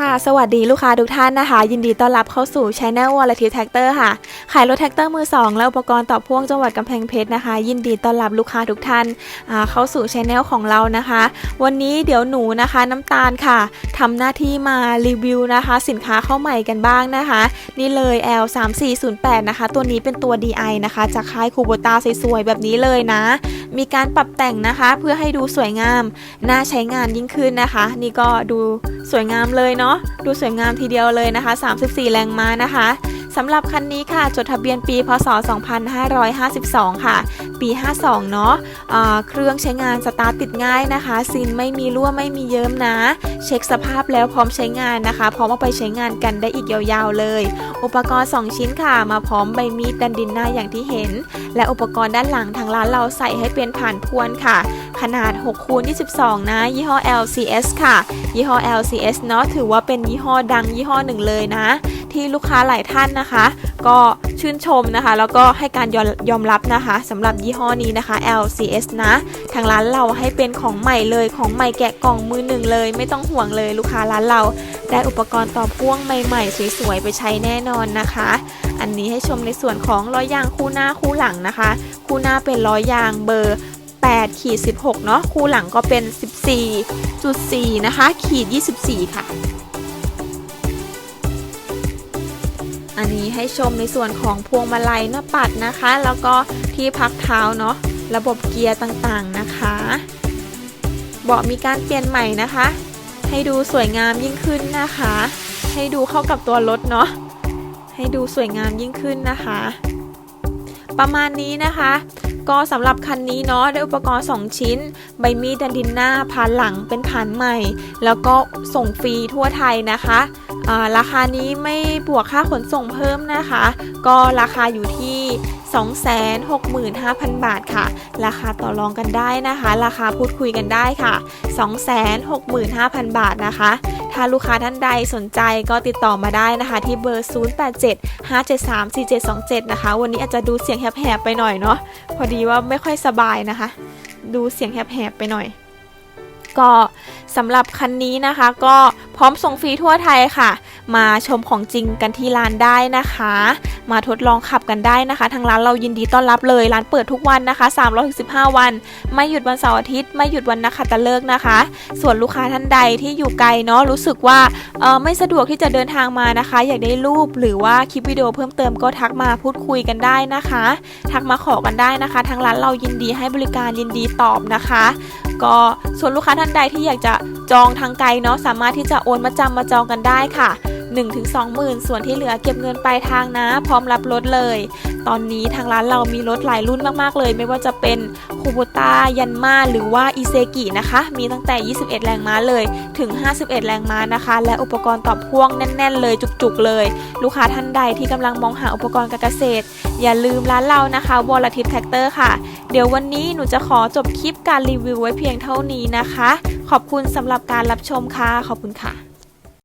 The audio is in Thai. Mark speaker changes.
Speaker 1: ค่ะสวัสดีลูกค้าทุกท่านนะคะ ยินดีต้อนรับเข้าสู่ช anel วอลทิแท็กเตอร์ค่ะ ขายรถแท็กเตอร์มือ 2 และอุปกรณ์ต่อพ่วงจังหวัดกำแพงเพชรนะคะ ยินดีต้อนรับลูกค้าทุกท่านเข้าสู่ช anel ของเรานะคะ วันนี้เดี๋ยวหนูนะคะน้ำตาลค่ะทำหน้าที่มารีวิวนะคะ สินค้าเข้าใหม่กันบ้างนะคะ นี่เลย L 3 4 0 8นะคะ ตัวนี้เป็นตัว DI นะคะจากค่ายคูโบตาสวยๆแบบนี้เลยนะ มีการปรับแต่งนะคะ เพื่อให้ดูสวยงาม น่าใช้งานยิ่งขึ้นนะคะ นี่ก็ดูสวยงามเลยเนาะ ดูสวยงามทีเดียวเลยนะคะ 34 แรงม้านะคะ สำหรับคันนี้ค่ะ จดทะเบียนปี พศ 2552 ค่ะ ปี 52 เนาะะเครื่องใช้งานสตาร์ทติดง่ายนะคะ ซินไม่มีรั่วไม่มีเยิ้มนะ เช็คสภาพแล้วพร้อมใช้งานนะคะ พร้อมเอาไปใช้งานกันได้อีกยาวๆเลย อุปกรณ์ 2 ชิ้นค่ะ มาพร้อมใบมีดดันดินหน้าอย่างที่เห็น และอุปกรณ์ด้านหลังทางร้านเราใส่ให้เป็นผ่านพวนค่ะ ขนาด6คูณ22 นะ ยี่ห้อ LCS ค่ะ ยี่ห้อ LCS เนาะถือว่าเป็นยี่ห้อดังยี่ห้อหนึ่งเลยนะ ที่ลูกค้าหลายท่านนะคะ ก็ชื่นชมนะคะ แล้วก็ให้การยอมยอมรับนะคะสำหรับยี่ห้อนี้นะคะ LCS นะ ทางร้านเราให้เป็นของใหม่เลยของใหม่แกะกล่องมือหนึ่งเลย ไม่ต้องห่วงเลยลูกค้าร้านเราได้อุปกรณ์ต่อพ่วงใหม่ๆ สวยๆ ไปใช้แน่นอนนะคะ อันนี้ให้ชมในส่วนของล้อยางคู่หน้าคู่หลังนะคะ คู่หน้าเป็นล้อยางเบอร์8ขีด16 เนาะคู่หลังก็เป็น 14.4 นะคะ ขีด 24 ค่ะ อันนี้ให้ชมในส่วนของพวงมาลัยหน้าปัดนะคะ แล้วก็ที่พักเท้าเนาะระบบเกียร์ต่างๆนะคะเบาะมีการเปลี่ยนใหม่นะคะ ให้ดูสวยงามยิ่งขึ้นนะคะ ให้ดูเข้ากับตัวรถเนาะให้ดูสวยงามยิ่งขึ้นนะคะ ประมาณนี้นะคะ ก็สำหรับคันนี้เนาะได้อุปกรณ์ 2 ชิ้น ใบมีดดันดินหน้าพานหลังเป็นฐานใหม่ แล้วก็ส่งฟรีทั่วไทยนะคะราคานี้ไม่บวกค่าขนส่งเพิ่มนะคะ ก็ราคาอยู่ที่ 265,000 บาทค่ะ ราคาต่อรองกันได้นะคะ ราคาพูดคุยกันได้ค่ะ 265,000 บาทนะคะ ถ้าลูกค้าท่านใดสนใจก็ติดต่อมาได้นะคะ ที่เบอร์ 0875734727 นะคะ วันนี้อาจจะดูเสียงแหบๆไปหน่อยเนาะ พอดีว่าไม่ค่อยสบายนะคะ ดูเสียงแหบๆไปหน่อยก็สำหรับคันนี้นะคะ ก็พร้อมส่งฟรีทั่วไทยค่ะ มาชมของจริงกันที่ร้านได้นะคะ มาทดลองขับกันได้นะคะ ทางร้านเรายินดีต้อนรับเลย ร้านเปิดทุกวันนะคะ 365 วัน ไม่หยุดวันเสาร์อาทิตย์ ไม่หยุดวันนักขัตฤกษ์นะคะ ส่วนลูกค้าท่านใดที่อยู่ไกลเนาะรู้สึกว่าเออไม่สะดวกที่จะเดินทางมานะคะ อยากได้รูปหรือว่าคลิปวิดีโอเพิ่มเติมก็ทักมาพูดคุยกันได้นะคะ ทักมาขอกันได้นะคะ ทางร้านเรายินดีให้บริการยินดีตอบนะคะก็ส่วนลูกค้าท่านใดที่อยากจะจองทางไกลเนาะสามารถที่จะโอนมาจำมาจองกันได้ค่ะ 1-2 หมื่นส่วนที่เหลือเก็บเงินปลายทางนะ พร้อมรับรถเลย ตอนนี้ทางร้านเรามีรถหลายรุ่นมากๆเลย ไม่ว่าจะเป็นคูโบต้ายันมาหรือว่าอีเซกินะคะ มีตั้งแต่ 21 แรงม้าเลยถึง 51 แรงม้านะคะ และอุปกรณ์ต่อพ่วงแน่น ๆ เลยจุกๆเลย ลูกค้าท่านใดที่กำลังมองหาอุปกรณ์การเกษตร อย่าลืมร้านเรานะคะวอลทิ t แท็กเตอร์ค่ะ เดี๋ยววันนี้หนูจะขอจบคลิปการรีวิวไว้เพียงเท่านี้นะคะ ขอบคุณสำหรับการรับชมค่ะ ขอบคุณค่ะ